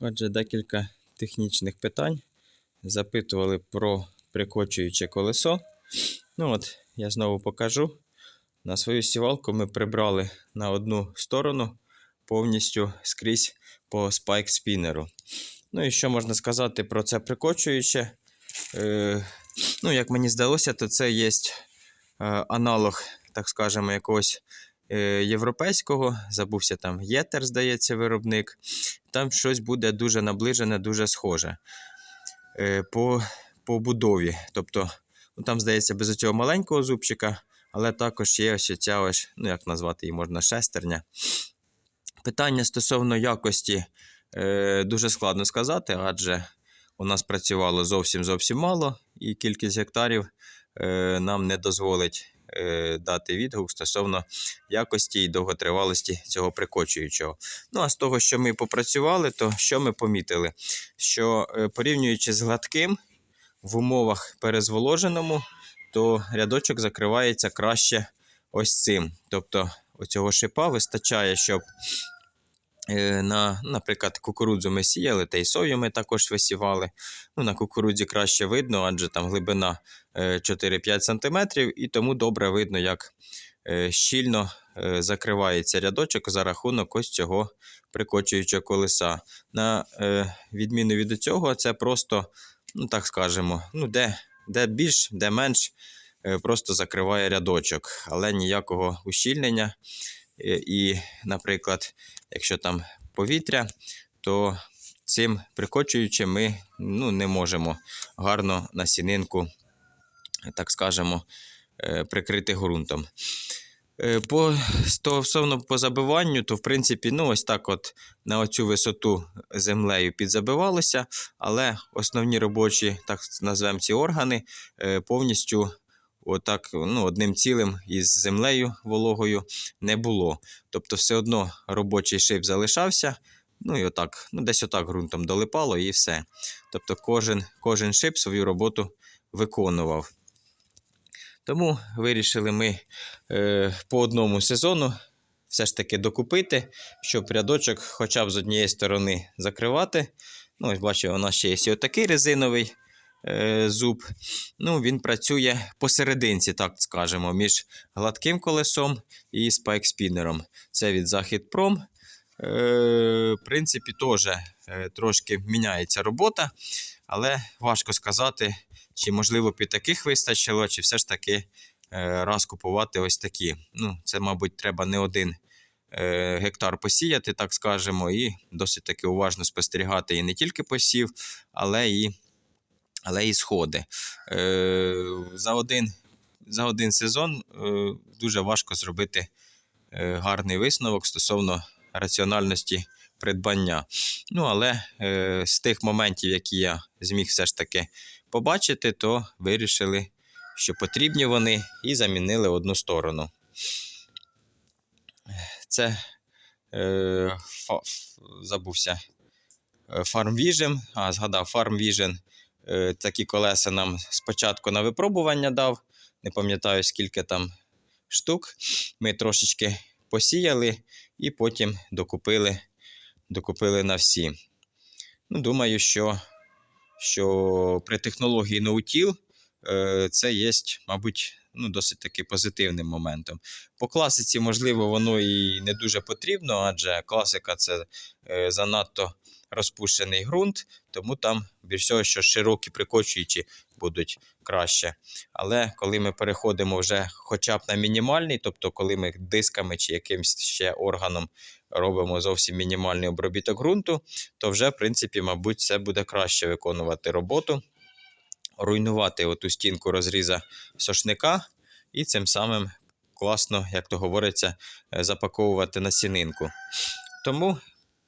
Отже, декілька технічних питань. Запитували про прикочуюче колесо. Ну от, я знову покажу. На свою сівалку ми прибрали на одну сторону повністю скрізь по спайк спінеру. Ну і що можна сказати про це прикочуюче? Е, ну, як мені здалося, то це є е, аналог, так скажемо, якогось європейського. Забувся там Єтер, здається, виробник. Там щось буде дуже наближене, дуже схоже е, по, по будові. Тобто, ну, там, здається, без цього маленького зубчика, але також є ось ця ось, ну як назвати її можна, шестерня. Питання стосовно якості е, дуже складно сказати, адже у нас працювало зовсім зовсім мало, і кількість гектарів е, нам не дозволить е, дати відгук стосовно якості і довготривалості цього прикочуючого. Ну а з того, що ми попрацювали, то що ми помітили? Що е, порівнюючи з гладким в умовах перезволоженому, то рядочок закривається краще ось цим. Тобто оцього шипа вистачає, щоб е, на, наприклад, кукурудзу ми сіяли, та й сою ми також висівали. Ну, на кукурудзі краще видно, адже там глибина е, 4-5 см, і тому добре видно, як е, щільно е, закривається рядочок за рахунок ось цього прикочуючого колеса. На е, відміну від цього, це просто, ну так скажемо, ну, де, де більш, де менш, е, просто закриває рядочок, але ніякого ущільнення. Е, І, наприклад, якщо там повітря, то цим прикочуючим ми ну, не можемо гарно насінинку, так скажемо, е, прикрити ґрунтом. Е, По стосовно по забиванню, то в принципі, ну ось так, от на оцю висоту землею підзабивалося, але основні робочі, так назвемо ці органи, повністю отак, ну, одним цілим із землею вологою не було. Тобто, все одно робочий шип залишався. Ну і отак, ну десь отак ґрунтом долипало і все. Тобто кожен, кожен шип свою роботу виконував. Тому вирішили ми е, по одному сезону все ж таки докупити, щоб рядочок хоча б з однієї сторони закривати. Ну, ось бачу, у нас ще є і отакий резиновий е, зуб. Ну, він працює посерединці, так скажемо, між гладким колесом і спайк-спінером. Це від Західпром. Е, в принципі, теж е, трошки міняється робота, але важко сказати, чи можливо під таких вистачило, чи все ж таки раз купувати ось такі. Ну, Це, мабуть, треба не один гектар посіяти, так скажемо, і досить таки уважно спостерігати і не тільки посів, але і, але і сходи. Е, за, один, за один сезон е, дуже важко зробити е, гарний висновок стосовно раціональності придбання. Ну, але з тих моментів, які я зміг все ж таки побачити, то вирішили, що потрібні вони, і замінили одну сторону. Це е, фа, забувся Farm Vision, а згадав Farm Vision. Е, такі колеса нам спочатку на випробування дав. Не пам'ятаю, скільки там штук. Ми трошечки посіяли і потім докупили, докупили на всі. Ну, думаю, що, що при технології ноутіл е, це є, мабуть, ну, досить таки позитивним моментом. По класиці, можливо, воно і не дуже потрібно, адже класика це е, занадто розпущений ґрунт, тому там більш всього, що широкі прикочуючі будуть краще. Але коли ми переходимо вже хоча б на мінімальний, тобто коли ми дисками чи якимось ще органом робимо зовсім мінімальний обробіток ґрунту, то вже, в принципі, мабуть, це буде краще виконувати роботу, руйнувати оту стінку розріза сошника і цим самим класно, як то говориться, запаковувати насінинку. Тому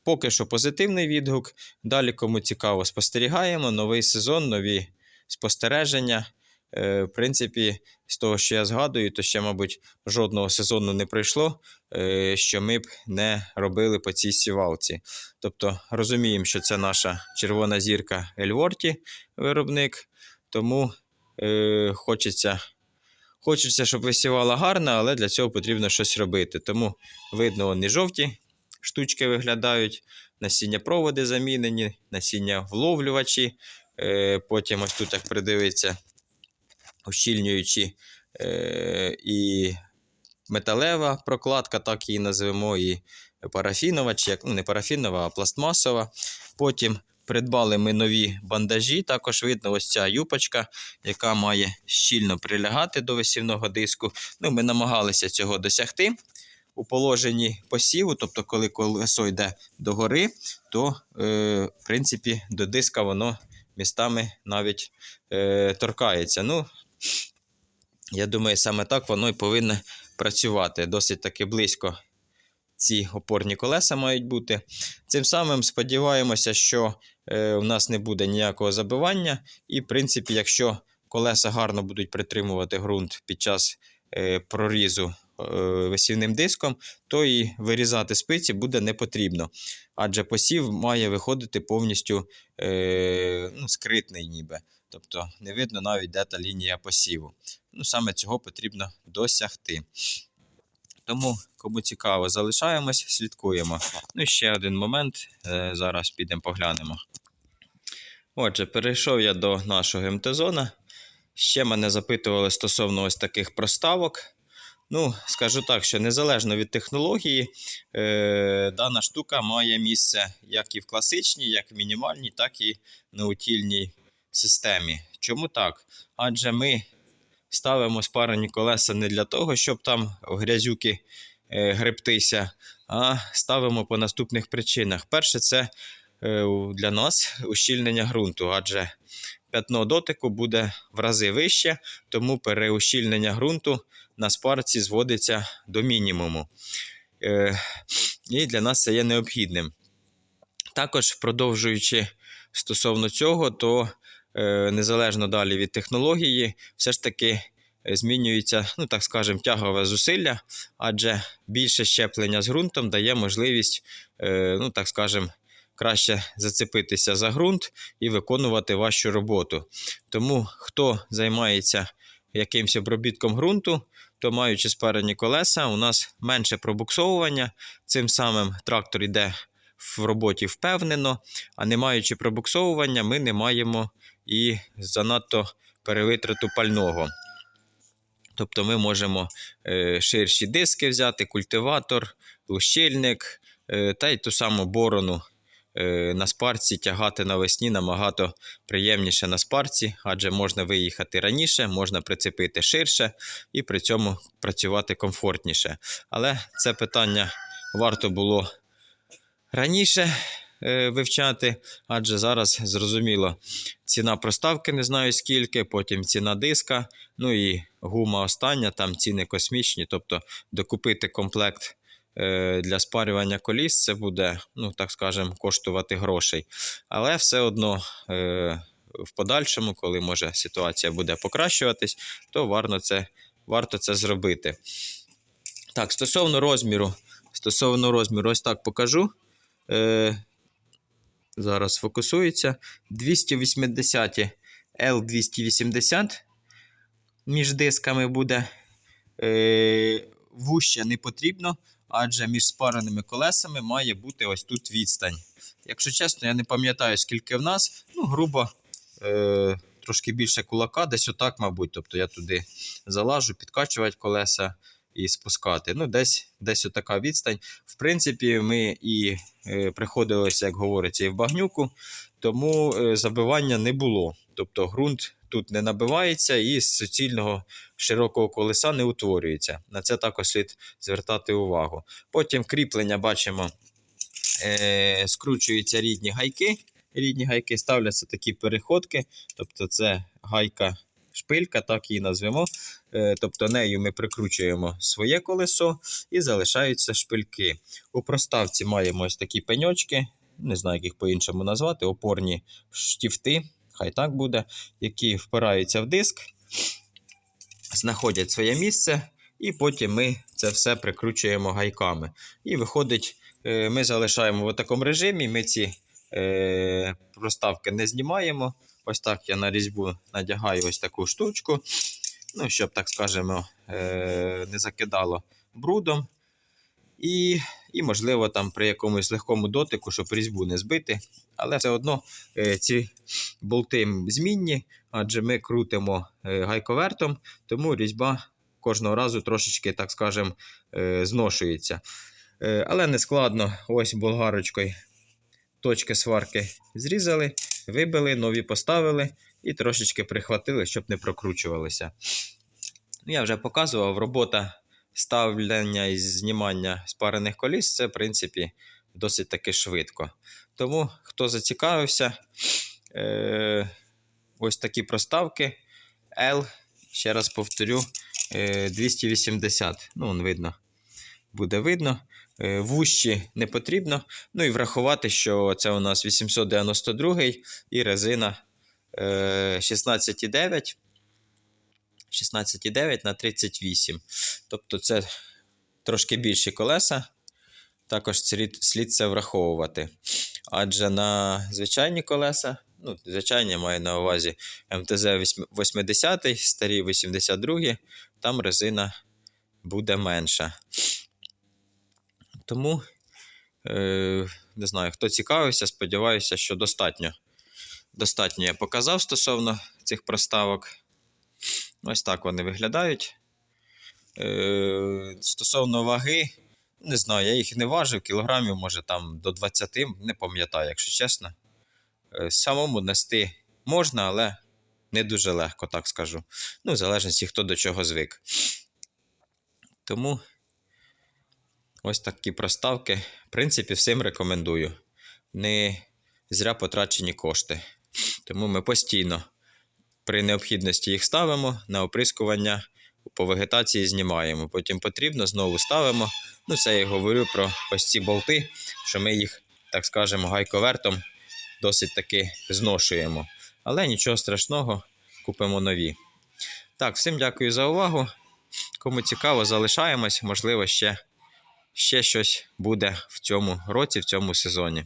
поки що позитивний відгук. Далі, кому цікаво, спостерігаємо. Новий сезон, нові спостереження. Е, В принципі, з того, що я згадую, то ще, мабуть, жодного сезону не пройшло, е, що ми б не робили по цій сівалці. Тобто розуміємо, що це наша червона зірка Ельворті виробник, тому е, хочеться, хочеться, щоб висівала гарно, але для цього потрібно щось робити. Тому видно, вони жовті штучки виглядають, насіння проводи замінені, насіння вловлювачі. Е, потім ось тут, як придивиться, ощільнюючі е, і металева прокладка, так її назвемо, і парафінова, чи як, ну не парафінова, а пластмасова. Потім придбали ми нові бандажі. Також видно ось ця юпочка, яка має щільно прилягати до висівного диску. Ну, Ми намагалися цього досягти. У положенні посіву, тобто, коли колесо йде догори, то, е, в принципі, до диска воно містами навіть е, торкається. Ну, я думаю, саме так воно і повинно працювати. Досить таки близько ці опорні колеса мають бути. Цим самим сподіваємося, що е, у нас не буде ніякого забивання. І, в принципі, якщо колеса гарно будуть притримувати ґрунт під час е, прорізу е, висівним диском, то і вирізати спиці буде не потрібно. Адже посів має виходити повністю е, ну, скритний ніби. Тобто не видно навіть де та лінія посіву. Ну, Саме цього потрібно досягти. Тому, кому цікаво, залишаємось, слідкуємо. Ну і ще один момент. е, Зараз підемо поглянемо. Отже, перейшов я до нашого МТ-зона. Ще мене запитували стосовно ось таких проставок. Ну, скажу так, що незалежно від технології, е, дана штука має місце як і в класичній, як в мінімальній, так і на утільній системі. Чому так? Адже ми ставимо спарені колеса не для того, щоб там в грязюки е, гребтися, а ставимо по наступних причинах. Перше, це е, для нас ущільнення ґрунту, адже п'ятно дотику буде в рази вище, тому переущільнення ґрунту на спарці зводиться до мінімуму. Е, І для нас це є необхідним. Також, продовжуючи стосовно цього, то е, незалежно далі від технології, все ж таки е, змінюється, ну так скажемо, тягове зусилля, адже більше щеплення з ґрунтом дає можливість, ну так скажемо, краще зацепитися за ґрунт і виконувати важчу роботу. Тому хто займається якимось обробітком ґрунту, то маючи сперені колеса, у нас менше пробуксовування. Цим самим трактор йде в роботі впевнено, а не маючи пробуксовування, ми не маємо і занадто перевитрату пального. Тобто ми можемо е, ширші диски взяти, культиватор, лущильник е, та й ту саму борону на спарці тягати навесні набагато приємніше на спарці, адже можна виїхати раніше, можна прицепити ширше і при цьому працювати комфортніше. Але це питання варто було раніше е, вивчати, адже зараз зрозуміло, ціна проставки не знаю скільки, потім ціна диска, ну і гума остання, там ціни космічні. Тобто докупити комплект е, для спарювання коліс, це буде, ну так скажемо, коштувати грошей. Але все одно. Е, в подальшому, коли може ситуація буде покращуватись, то варто це, варто це зробити. Так, стосовно розміру, стосовно розміру, ось так покажу. Е, зараз фокусується. 280 L280 між дисками буде. Е, вуще не потрібно, адже між спареними колесами має бути ось тут відстань. Якщо чесно, я не пам'ятаю, скільки в нас, ну, грубо. Е, Трошки більше кулака, десь отак, мабуть. Тобто я туди залажу, підкачувати колеса і спускати. Ну, десь десь отака відстань. В принципі, ми і е, приходилося, як говориться, і в багнюку, тому е, забивання не було. Тобто ґрунт тут не набивається і з суцільного широкого колеса не утворюється. На це також слід звертати увагу. Потім кріплення бачимо, е, скручуються рідні гайки. Рідні гайки ставляться такі переходки, тобто це гайка шпилька, так її назвемо. Е, Тобто нею ми прикручуємо своє колесо і залишаються шпильки. У проставці маємо ось такі пеньочки, не знаю, як їх по-іншому назвати, опорні штіфти, хай так буде, які впираються в диск, знаходять своє місце, і потім ми це все прикручуємо гайками. І виходить, е, ми залишаємо в такому режимі. Ми ці е, проставки не знімаємо. Ось так я на різьбу надягаю ось таку штучку. Ну, щоб, так скажемо, е, не закидало брудом. І, і, можливо, там при якомусь легкому дотику, щоб різьбу не збити. Але все одно е, ці болти змінні, адже ми крутимо е, гайковертом, тому різьба кожного разу трошечки, так скажемо, е, зношується. Але не складно, ось болгарочкою точки сварки зрізали, вибили, нові поставили і трошечки прихватили, щоб не прокручувалися. Я вже показував, робота ставлення і знімання спарених коліс це, в принципі, досить таки швидко. Тому, хто зацікавився, е- ось такі проставки L, ще раз повторю, е- 280. Ну, видно, буде видно. Е, Вущі не потрібно. Ну і врахувати, що це у нас 892 і резина е, 16,9. 16,9 на 38. Тобто це трошки більші колеса. Також слід, слід це враховувати. Адже на звичайні колеса, ну, звичайні маю на увазі МТЗ 80, старі 82, там резина буде менша. Тому, е, не знаю, хто цікавився, сподіваюся, що достатньо. Достатньо я показав стосовно цих проставок. Ось так вони виглядають. Е, стосовно ваги, не знаю, я їх не важив, кілограмів, може там до 20, не пам'ятаю, якщо чесно. Е, самому нести можна, але не дуже легко, так скажу. Ну, в залежності, хто до чого звик. Тому ось такі проставки. В принципі, всім рекомендую. Не зря потрачені кошти. Тому ми постійно при необхідності їх ставимо на оприскування по вегетації знімаємо. Потім потрібно, знову ставимо. Ну, це я говорю про ось ці болти, що ми їх, так скажемо, гайковертом досить таки зношуємо. Але нічого страшного, купимо нові. Так, всім дякую за увагу. Кому цікаво, залишаємось, можливо, ще, ще щось буде в цьому році, в цьому сезоні.